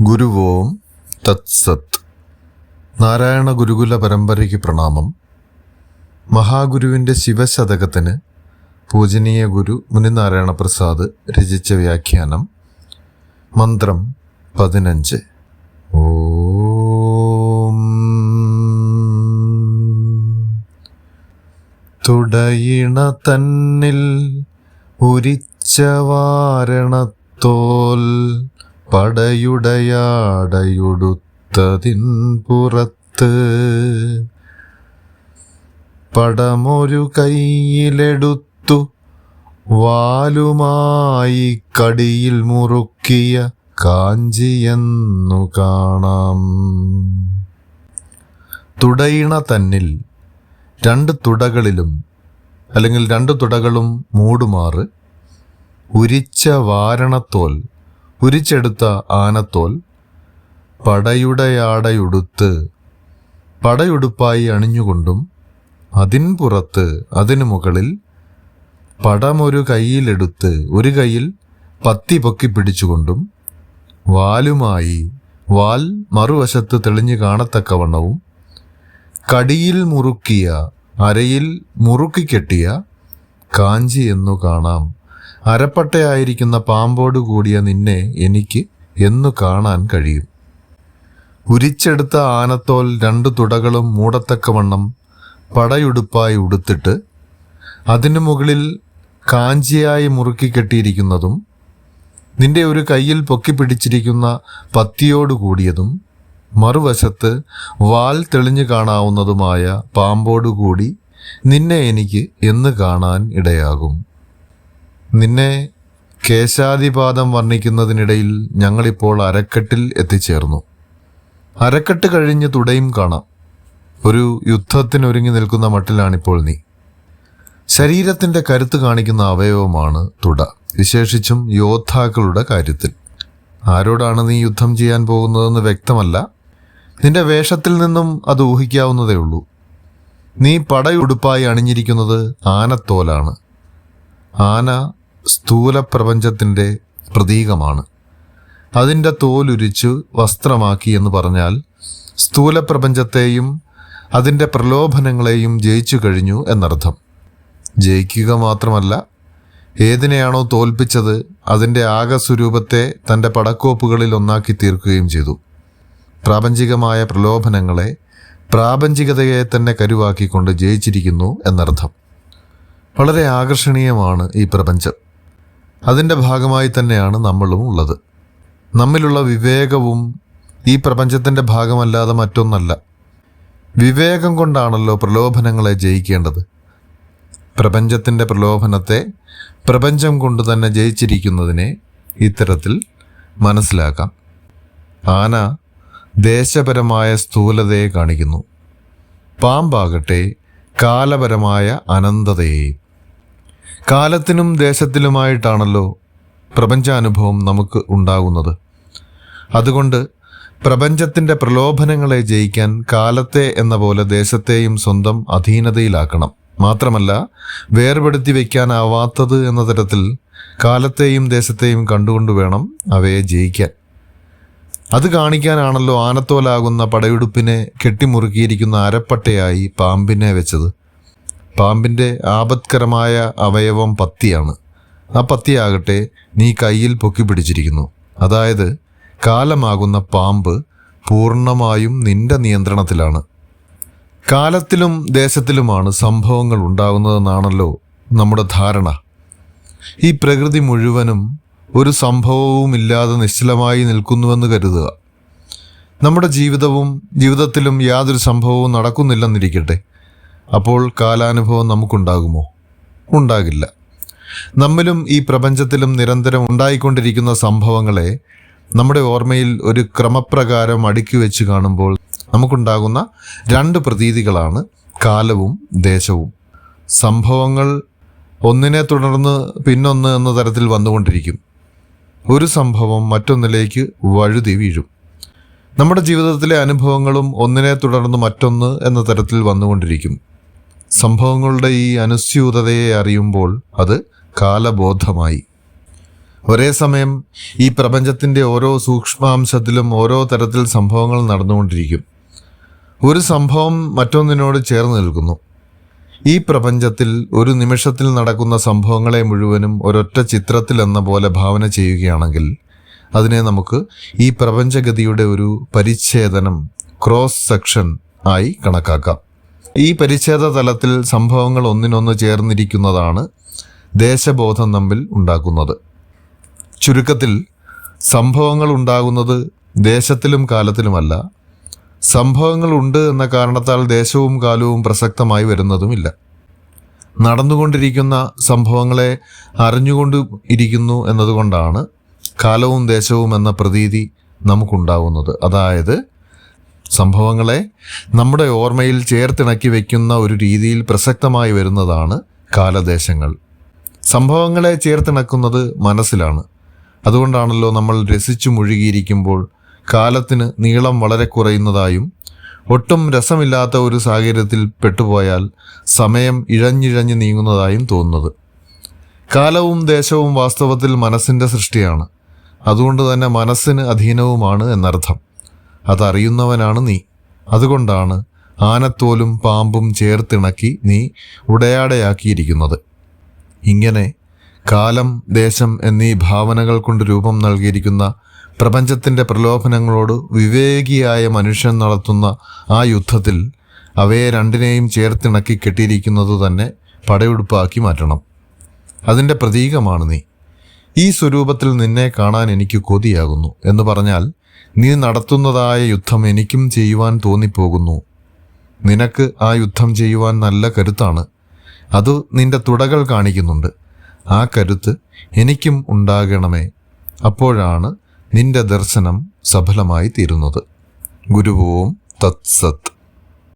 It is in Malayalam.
ഗുരുവോം തത്സത്. നാരായണ ഗുരുകുല പരമ്പരയ്ക്ക് പ്രണാമം. മഹാഗുരുവിന്റെ ശിവശതകത്തിന് പൂജനീയ ഗുരു മുനിനാരായണ പ്രസാദ് രചിച്ച വ്യാഖ്യാനം. മന്ത്രം പതിനഞ്ച്. ഓം. തുടയിണ തന്നിൽ ഉരിച്ച വാരണത്തോൽ പടയുടയാടയുടുത്തതിൻ പുറത്ത് പടമൊരു കൈയിലെടുത്തു വാലുമായി കടിയിൽ മുറുക്കിയ കാഞ്ചിയെന്നു കാണാം. തുടയിണ തന്നിൽ രണ്ട് തുടകളിലും അല്ലെങ്കിൽ രണ്ട് തുടകളും മൂടുമാറ് ഉരിച്ച വാരണത്തോൽ ഉരിച്ചെടുത്ത ആനത്തോൽ പടയുടയാടയുടുത്ത് പടയുടുപ്പായി അണിഞ്ഞുകൊണ്ടും അതിൻ പുറത്ത് അതിനു മുകളിൽ പടമൊരു കൈയിലെടുത്ത് ഒരു കൈയിൽ പത്തി പൊക്കി പിടിച്ചുകൊണ്ടും വാലുമായി വാൽ മറുവശത്ത് തെളിഞ്ഞു കാണത്തക്കവണ്ണവും കടിയിൽ മുറുക്കിയ അരയിൽ മുറുക്കി കെട്ടിയ കാഞ്ചി എന്നു കാണാം. അരപ്പട്ടയായിരിക്കുന്ന പാമ്പോട് കൂടിയ നിന്നെ എനിക്ക് എന്നു കാണാൻ കഴിയും. ഉരിച്ചെടുത്ത ആനത്തോൽ രണ്ടു തുടകളും മൂടത്തക്കവണ്ണം പടയുടുപ്പായി ഉടുത്തിട്ട് അതിനു മുകളിൽ കാഞ്ചിയായി മുറുക്കി കെട്ടിയിരിക്കുന്നതും നിന്റെ ഒരു കയ്യിൽ പൊക്കി പിടിച്ചിരിക്കുന്ന പത്തിയോട് കൂടിയതും മറുവശത്ത് വാൽ തെളിഞ്ഞു കാണാവുന്നതുമായ പാമ്പോടുകൂടി നിന്നെ എനിക്ക് എന്ന് കാണാൻ ഇടയാകും. നിന്നെ കേശാദിപാദം വർണിക്കുന്നതിനിടയിൽ ഞങ്ങളിപ്പോൾ അരക്കെട്ടിൽ എത്തിച്ചേർന്നു. അരക്കെട്ട് കഴിഞ്ഞ് തുടയും കാണാം. ഒരു യുദ്ധത്തിനൊരുങ്ങി നിൽക്കുന്ന മട്ടിലാണിപ്പോൾ നീ. ശരീരത്തിന്റെ കരുത്ത് കാണിക്കുന്ന അവയവമാണ് തുട. വിശേഷിച്ചും യോദ്ധാക്കളുടെ കാര്യത്തിൽ. ആരോടാണ് നീ യുദ്ധം ചെയ്യാൻ പോകുന്നതെന്ന് വ്യക്തമല്ല. നിന്റെ വേഷത്തിൽ നിന്നും അത് ഊഹിക്കാവുന്നതേ ഉള്ളൂ. നീ പടയുടുപ്പായി അണിഞ്ഞിരിക്കുന്നത് ആനത്തോലാണ്. ആന സ്ഥൂല പ്രപഞ്ചത്തിന്റെ പ്രതീകമാണ്. അതിന്റെ തോലുരിച്ചു വസ്ത്രമാക്കി എന്ന് പറഞ്ഞാൽ സ്ഥൂല പ്രപഞ്ചത്തെയും അതിന്റെ പ്രലോഭനങ്ങളെയും ജയിച്ചു കഴിഞ്ഞു എന്നർത്ഥം. ജയിക്കുക മാത്രമല്ല ഏതിനെയാണോ തോൽപ്പിച്ചത് അതിന്റെ ആകസ്വരൂപത്തെ തന്റെ പടക്കോപ്പുകളിൽ ഒന്നാക്കി തീർക്കുകയും ചെയ്തു. പ്രാപഞ്ചികമായ പ്രലോഭനങ്ങളെ പ്രാപഞ്ചികതയെ തന്നെ കരുവാക്കിക്കൊണ്ട് ജയിച്ചിരിക്കുന്നു എന്നർത്ഥം. വളരെ ആകർഷണീയമാണ് ഈ പ്രപഞ്ചം. അതിന്റെ ഭാഗമായി തന്നെയാണ് നമ്മളും ഉള്ളത്. നമ്മിലുള്ള വിവേകവും ഈ പ്രപഞ്ചത്തിന്റെ ഭാഗമല്ലാതെ മറ്റൊന്നല്ല. വിവേകം കൊണ്ടാണല്ലോ പ്രലോഭനങ്ങളെ ജയിക്കേണ്ടത്. പ്രപഞ്ചത്തിന്റെ പ്രലോഭനത്തെ പ്രപഞ്ചം കൊണ്ട് തന്നെ ജയിച്ചിരിക്കുന്നതിനെ ഇത്തരത്തിൽ മനസ്സിലാക്കാം. ആന ദേശപരമായ സ്ഥൂലതയെ കാണിക്കുന്നു. പാമ്പാകട്ടെ കാലപരമായ അനന്തതയെ കാലത്തിനും ദേശത്തിലുമായിട്ടാണല്ലോ പ്രപഞ്ചാനുഭവം നമുക്ക് ഉണ്ടാകുന്നത്. അതുകൊണ്ട് പ്രപഞ്ചത്തിന്റെ പ്രലോഭനങ്ങളെ ജയിക്കാൻ കാലത്തെ എന്ന പോലെ ദേശത്തെയും സ്വന്തം അധീനതയിലാക്കണം. മാത്രമല്ല വേർപെടുത്തി വയ്ക്കാനാവാത്തത് എന്ന തരത്തിൽ കാലത്തെയും ദേശത്തെയും കണ്ടുകൊണ്ട് വേണം അവയെ ജയിക്കാൻ. അത് കാണിക്കാനാണല്ലോ ആനത്തോലാകുന്ന പടയുടുപ്പിനെ കെട്ടിമുറുക്കിയിരിക്കുന്ന അരപ്പട്ടയായി പാമ്പിനെ വെച്ചത്. പാമ്പിന്റെ ആപത്കരമായ അവയവം പത്തിയാണ്. ആ പത്തിയാകട്ടെ നീ കയ്യിൽ പൊക്കി പിടിച്ചിരിക്കുന്നു. അതായത് കാലമാകുന്ന പാമ്പ് പൂർണമായും നിന്റെ നിയന്ത്രണത്തിലാണ്. കാലത്തിലും ദേശത്തിലുമാണ് സംഭവങ്ങൾ ഉണ്ടാകുന്നതെന്നാണല്ലോ നമ്മുടെ ധാരണ. ഈ പ്രകൃതി മുഴുവനും ഒരു സംഭവവുമില്ലാതെ നിശ്ചലമായി നിൽക്കുന്നുവെന്ന് കരുതുക. നമ്മുടെ ജീവിതവും ജീവിതത്തിലും യാതൊരു സംഭവവും നടക്കുന്നില്ലെന്നിരിക്കട്ടെ. അപ്പോൾ കാലാനുഭവം നമുക്കുണ്ടാകുമോ? ഉണ്ടാകില്ല. നമ്മിലും ഈ പ്രപഞ്ചത്തിലും നിരന്തരം ഉണ്ടായിക്കൊണ്ടിരിക്കുന്ന സംഭവങ്ങളെ നമ്മുടെ ഓർമ്മയിൽ ഒരു ക്രമപ്രകാരം അടുക്കി വെച്ച് കാണുമ്പോൾ നമുക്കുണ്ടാകുന്ന രണ്ട് പ്രതീതികളാണ് കാലവും ദേശവും. സംഭവങ്ങൾ ഒന്നിനെ തുടർന്ന് പിന്നൊന്ന് എന്ന തരത്തിൽ വന്നുകൊണ്ടിരിക്കും. ഒരു സംഭവം മറ്റൊന്നിലേക്ക് വഴുതി വീഴും. നമ്മുടെ ജീവിതത്തിലെ അനുഭവങ്ങളും ഒന്നിനെ തുടർന്ന് മറ്റൊന്ന് എന്ന തരത്തിൽ വന്നുകൊണ്ടിരിക്കും. സംഭവങ്ങളുടെ ഈ അനുസ്യൂതതയെ അറിയുമ്പോൾ അത് കാലബോധമായി. ഒരേ സമയം ഈ പ്രപഞ്ചത്തിന്റെ ഓരോ സൂക്ഷ്മാംശത്തിലും ഓരോ തരത്തിൽ സംഭവങ്ങൾ നടന്നുകൊണ്ടിരിക്കും. ഒരു സംഭവം മറ്റൊന്നിനോട് ചേർന്ന് നിൽക്കുന്നു. ഈ പ്രപഞ്ചത്തിൽ ഒരു നിമിഷത്തിൽ നടക്കുന്ന സംഭവങ്ങളെ മുഴുവനും ഒരൊറ്റ ചിത്രത്തിൽ എന്ന പോലെ ഭാവന ചെയ്യുകയാണെങ്കിൽ അതിനെ നമുക്ക് ഈ പ്രപഞ്ചഗതിയുടെ ഒരു പരിച്ഛേദനം ക്രോസ് സെക്ഷൻ ആയി കണക്കാക്കാം. ഈ പരിച്ഛേദ തലത്തിൽ സംഭവങ്ങൾ ഒന്നിനൊന്ന് ചേർന്നിരിക്കുന്നതാണ് ദേശബോധം തമ്മിൽ ഉണ്ടാക്കുന്നത്. ചുരുക്കത്തിൽ സംഭവങ്ങൾ ഉണ്ടാകുന്നത് ദേശത്തിലും കാലത്തിലുമല്ല. സംഭവങ്ങൾ ഉണ്ട് എന്ന കാരണത്താൽ ദേശവും കാലവും പ്രസക്തമായി വരുന്നതുമില്ല. നടന്നുകൊണ്ടിരിക്കുന്ന സംഭവങ്ങളെ അറിഞ്ഞുകൊണ്ട് ഇരിക്കുന്നു എന്നതുകൊണ്ടാണ് കാലവും ദേശവും എന്ന പ്രതീതി നമുക്കുണ്ടാവുന്നത്. അതായത് സംഭവങ്ങളെ നമ്മുടെ ഓർമ്മയിൽ ചേർത്തിണക്കി വയ്ക്കുന്ന ഒരു രീതിയിൽ പ്രസക്തമായി വരുന്നതാണ് കാലദേശങ്ങൾ. സംഭവങ്ങളെ ചേർത്തിണക്കുന്നത് മനസ്സിലാണ്. അതുകൊണ്ടാണല്ലോ നമ്മൾ രസിച്ചു മുഴുകിയിരിക്കുമ്പോൾ കാലത്തിന് നീളം വളരെ കുറയുന്നതായും ഒട്ടും രസമില്ലാത്ത ഒരു സാഹചര്യത്തിൽ പെട്ടുപോയാൽ സമയം ഇഴഞ്ഞിഴഞ്ഞ് നീങ്ങുന്നതായും തോന്നുന്നത്. കാലവും ദേശവും വാസ്തവത്തിൽ മനസ്സിന്റെ സൃഷ്ടിയാണ്. അതുകൊണ്ട് തന്നെ മനസ്സിന് അധീനവുമാണ് എന്നർത്ഥം. അതറിയുന്നവനാണ് നീ. അതുകൊണ്ടാണ് ആനത്തോലും പാമ്പും ചേർത്തിണക്കി നീ ഉടയാടയാക്കിയിരിക്കുന്നത്. ഇങ്ങനെ കാലം ദേശം എന്നീ ഭാവനകൾ കൊണ്ട് രൂപം നൽകിയിരിക്കുന്ന പ്രപഞ്ചത്തിന്റെ പ്രലോഭനങ്ങളോട് വിവേകിയായ മനുഷ്യൻ നടത്തുന്ന ആ യുദ്ധത്തിൽ അവയെ രണ്ടിനെയും ചേർത്തിണക്കി കെട്ടിയിരിക്കുന്നത് തന്നെ പടയുടുപ്പാക്കി മാറ്റണം. അതിന്റെ പ്രതീകമാണ് നീ. ഈ സ്വരൂപത്തിൽ നിന്നെ കാണാൻ എനിക്ക് കൊതിയാകുന്നു എന്ന് പറഞ്ഞാൽ നീ നടത്തുന്നതായ യുദ്ധം എനിക്കും ചെയ്യുവാൻ തോന്നിപ്പോകുന്നു. നിനക്ക് ആ യുദ്ധം ചെയ്യുവാൻ നല്ല കരുത്താണ്. അത് നിന്റെ തുടകൾ കാണിക്കുന്നുണ്ട്. ആ കരുത്ത് എനിക്കും ഉണ്ടാകണമേ. അപ്പോഴാണ് നിന്റെ ദർശനം സഫലമായി തീരുന്നത് ഗുരുവോം തത്സത്ത്